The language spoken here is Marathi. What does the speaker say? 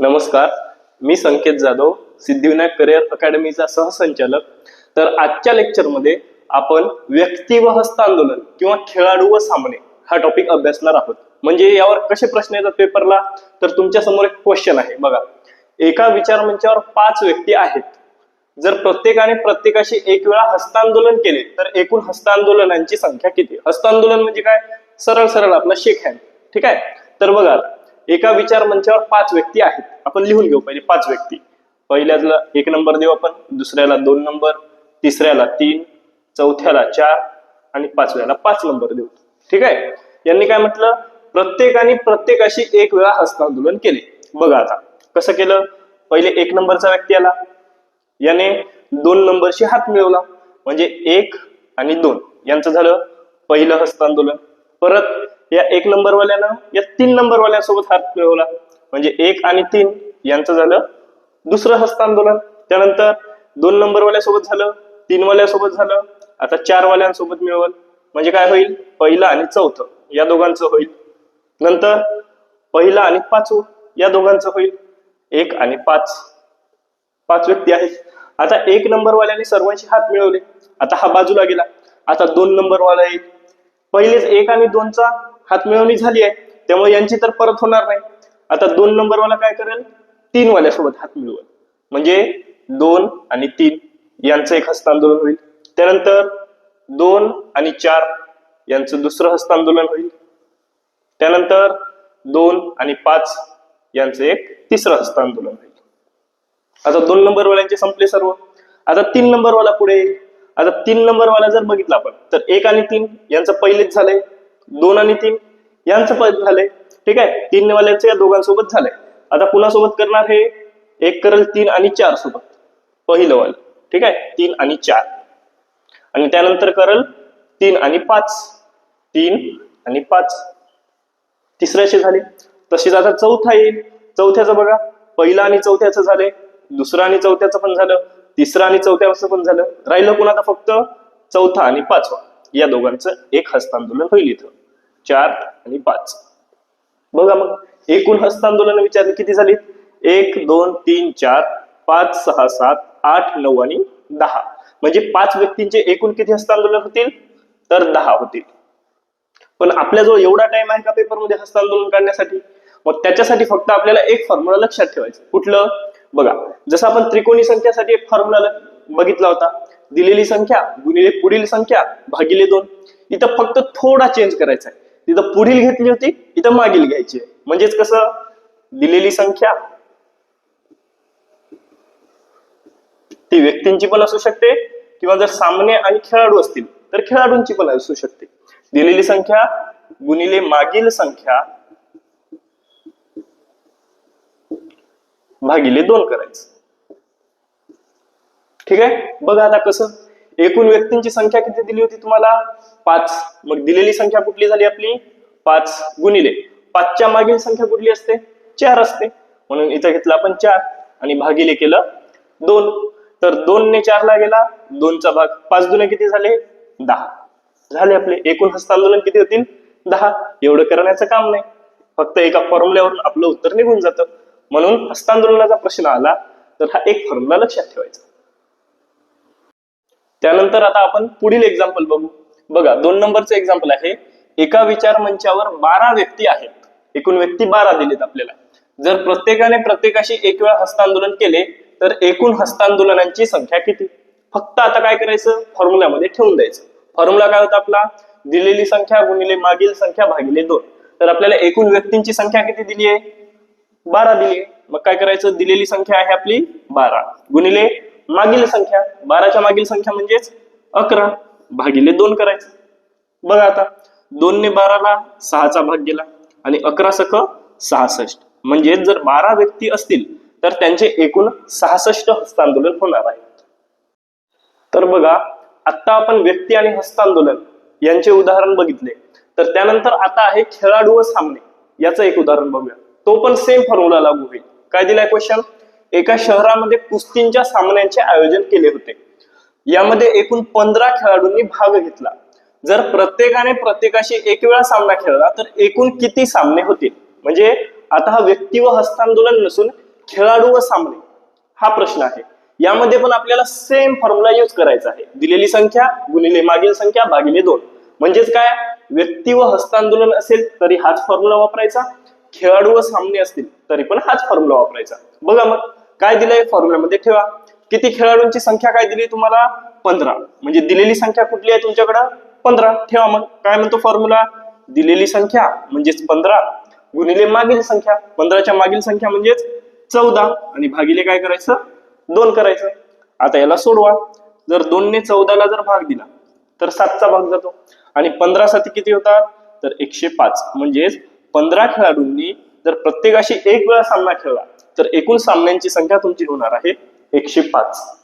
नमस्कार. मी संकेत जाधव सिद्धिविनायक करिअर अकॅडमीचा सहसंचालक. तर आजच्या लेक्चरमध्ये आपण व्यक्ती व हस्तांदोलन किंवा खेळाडू व सामने हा टॉपिक अभ्यासणार आहोत. म्हणजे यावर कसे प्रश्न येतात पेपरला तर तुमच्यासमोर एक क्वेश्चन आहे. बघा. एका विचार मंचावर पाच व्यक्ती आहेत. जर प्रत्येकाने प्रत्येकाशी एक वेळा हस्तांदोलन केले तर एकूण हस्तांदोलनांची संख्या किती? हस्तांदोलन म्हणजे काय? सरळ सरळ आपला शेक हँड ठीक आहे? तर बघा एका विचार मंचावर पाच व्यक्ती आहेत. आपण लिहून घेऊ पहिले पाच व्यक्ती. पहिल्याला एक नंबर देऊ आपण दुसऱ्याला दोन नंबर तिसऱ्याला तीन चौथ्याला चार आणि पाचव्याला पाच नंबर देऊ. ठीक आहे? यांनी काय म्हटलं? प्रत्येकाने प्रत्येकाशी एक वेळा हस्तांदोलन केले. बघा आता कसं केलं? पहिले एक नंबरचा व्यक्ती आला. याने दोन नंबरशी हात मिळवला. म्हणजे एक आणि दोन. यांचं झालं पहिलं हस्तांदोलन परत या एक नंबर वाल्यानं या तीन नंबर वाल्यासोबत हात मिळवला म्हणजे एक आणि तीन यांचं झालं दुसरं हस्तांदोलन. त्यानंतर दोन नंबर वाल्यासोबत झालं तीन वाल्यासोबत झालं आता चार वाल्यांसोबत मिळवल. म्हणजे काय होईल? पहिलं आणि चौथं या दोघांचं होईल. नंतर पहिला आणि पाचवं या दोघांचं होईल. एक आणि पाच. पाच व्यक्ती आहेत. आता एक नंबर वाल्याने सर्वांशी हात मिळवले. आता हा बाजूला गेला. आता दोन नंबर वाला येईल. पहिलेच एक आणि दोनचा हातमिळवणी झाली आहे. त्यामुळे यांची तर परत होणार नाही. आता दोन नंबरवाला काय करेल? तीन वाल्यासोबत हात मिळवल म्हणजे दोन आणि तीन यांचं एक हस्तांदोलन होईल. त्यानंतर दोन आणि चार यांचं दुसरं हस्तांदोलन होईल. त्यानंतर दोन आणि पाच यांचं एक तिसरं हस्तांदोलन होईल. आता दोन नंबरवाल्यांचे संपले सर्व. आता तीन नंबरवाला पुढे येईल. आता तीन नंबरवाला जर बघितला आपण तर एक आणि तीन यांचं पहिलेच झालंय. दोन आणि तीन यांचं पद झालंय. ठीक आहे? तीन वाल्यांचं या दोघांसोबत झालंय. आता कुणासोबत करणार हे? एक करेल तीन आणि चार सोबत. पहिलं वाल. ठीक आहे? तीन आणि चार. आणि त्यानंतर करल तीन आणि पाच. तीन आणि पाच. तिसऱ्याचे झाले. तसेच आता चौथा येईल. चौथ्याचं बघा. पहिला आणि चौथ्याचं झाले. दुसरं आणि चौथ्याचं पण झालं. तिसरं आणि चौथ्याचं पण झालं. राहिलं कोण आता फक्त? चौथा आणि पाचवा. या दोघांचं एक हस्तांदोलन होईल इथं. चार आणि पाच. बघा मग एकूण हस्तांदोलन विचारले किती झाली एक दोन तीन चार पाच सहा सात आठ नऊ आणि दहा. म्हणजे पाच व्यक्तींचे एकूण किती हस्तांदोलन होतील? तर दहा होतील. पण आपल्याजवळ एवढा टाइम आहे का पेपरमध्ये हस्तांदोलन काढण्यासाठी मग त्याच्यासाठी फक्त आपल्याला एक फॉर्म्युला लक्षात ठेवायचं. कुठलं? बघा जसं आपण त्रिकोणी संख्यासाठी एक फॉर्म्युला बघितला होता. दिलेली संख्या गुणिले पुढील संख्या भागिले दोन. इथं फक्त थोडा चेंज करायचा आहे. तिथं पुढील घेतली होती इथं मागील घ्यायची. आहे. म्हणजेच कसं? दिलेली संख्या. ती व्यक्तींची पण असू शकते किंवा जर सामने आणि खेळाडू असतील तर खेळाडूंची पण असू शकते. दिलेली संख्या गुणिले मागील संख्या भागिले दोन करायचं. ठीक आहे? बघा आता कसं? एकूण व्यक्तींची संख्या किती दिली होती तुम्हाला? पाच. मग दिलेली संख्या कुठली झाली आपली? पाच गुणिले. पाचच्या मागील संख्या कुठली असते? चार असते. म्हणून इथं घेतलं आपण चार आणि भागिले केलं दोन. तर दोन ने चारला गेला दोनचा भाग. पाच दुने किती झाले? दहा. झाले आपले. एकूण हस्तांदोलन किती होतील? दहा. एवढं करण्याचं काम नाही. फक्त एका फॉर्म्युल्यावरून आपलं उत्तर निघून जातं. म्हणून हस्तांदोलनाचा प्रश्न आला तर हा एक फॉर्म्युला लक्षात ठेवायचा. त्यानंतर आता आपण पुढील एक्झाम्पल बघू. बघा दोन नंबरचं एक्झाम्पल आहे. एका विचार मंचावर बारा व्यक्ती आहेत. एकूण व्यक्ती बारा दिलेत आपल्याला. जर प्रत्येकाने प्रत्येकाशी एक वेळा हस्तांदोलन केले तर एकूण हस्तांदोलनांची संख्या किती? फक्त आता काय करायचं? फॉर्म्युल्यामध्ये ठेवून द्यायचं. फॉर्म्युला काय होता आपला? दिलेली संख्या गुणिले मागील संख्या भागिले दोन. तर आपल्याला एकूण व्यक्तींची संख्या किती दिली आहे बारा दिली आहे मग काय करायचं? दिलेली संख्या आहे आपली बारा. गुणिले मागील संख्या बाराच्या मागील संख्या म्हणजेच अकरा भागिले दोन करायचं. बघा आता दोनने बाराला सहाचा भाग गेला आणि अकरा सख सहासष्ट. म्हणजे जर बारा व्यक्ती असतील तर त्यांचे एकूण सहासष्ट हस्तांदोलन होणार आहे. तर बघा आता आपण व्यक्ती आणि हस्तांदोलन यांचे उदाहरण बघितले. तर त्यानंतर आता आहे खेळाडू व सामने. याचं एक उदाहरण बघूया. तो पण सेम फॉर्म्युला लागू होईल. काय दिलाय क्वेश्चन एका शहरामध्ये कुस्तींच्या सामन्यांचे आयोजन केले होते. यामध्ये एकूण पंधरा खेळाडूंनी भाग घेतला. जर प्रत्येकाने प्रत्येकाशी एक वेळा सामना खेळला तर एकूण किती सामने होतील म्हणजे आता हा व्यक्ती व हस्तांदोलन नसून खेळाडू व सामने हा प्रश्न आहे. यामध्ये पण आपल्याला सेम फॉर्म्युला यूज करायचा आहे. दिलेली संख्या गुणिले मागील संख्या भागिले दोन. म्हणजेच काय? व्यक्ती व हस्तांदोलन असेल तरी हाच फॉर्म्युला वापरायचा. खेळाडू व सामने असतील तरी पण हाच फॉर्म्युला वापरायचा. बघा मग. काय दिलंय फॉर्म्युल्यामध्ये ठेवा. किती खेळाडूंची संख्या काय दिली तुम्हाला? पंधरा. म्हणजे दिलेली संख्या कुठली आहे तुमच्याकडं? पंधरा. ठेवा मग. काय म्हणतो फॉर्म्युला दिलेली संख्या म्हणजेच पंधरा. गुणिले मागील संख्या. पंधराच्या मागील संख्या म्हणजेच चौदा. आणि भागिले काय करायचं? दोन करायचं. आता याला सोडवा. जर दोनने चौदाला जर भाग दिला तर सातचा भाग जातो. आणि पंधरा साती किती होतात? तर एकशे पाच. म्हणजेच पंधरा खेळाडूंनी जर प्रत्येकाशी एक वेळा सामना खेळला तर एकूण सामन्यांची संख्या तुमची होणार आहे एकशे पाच.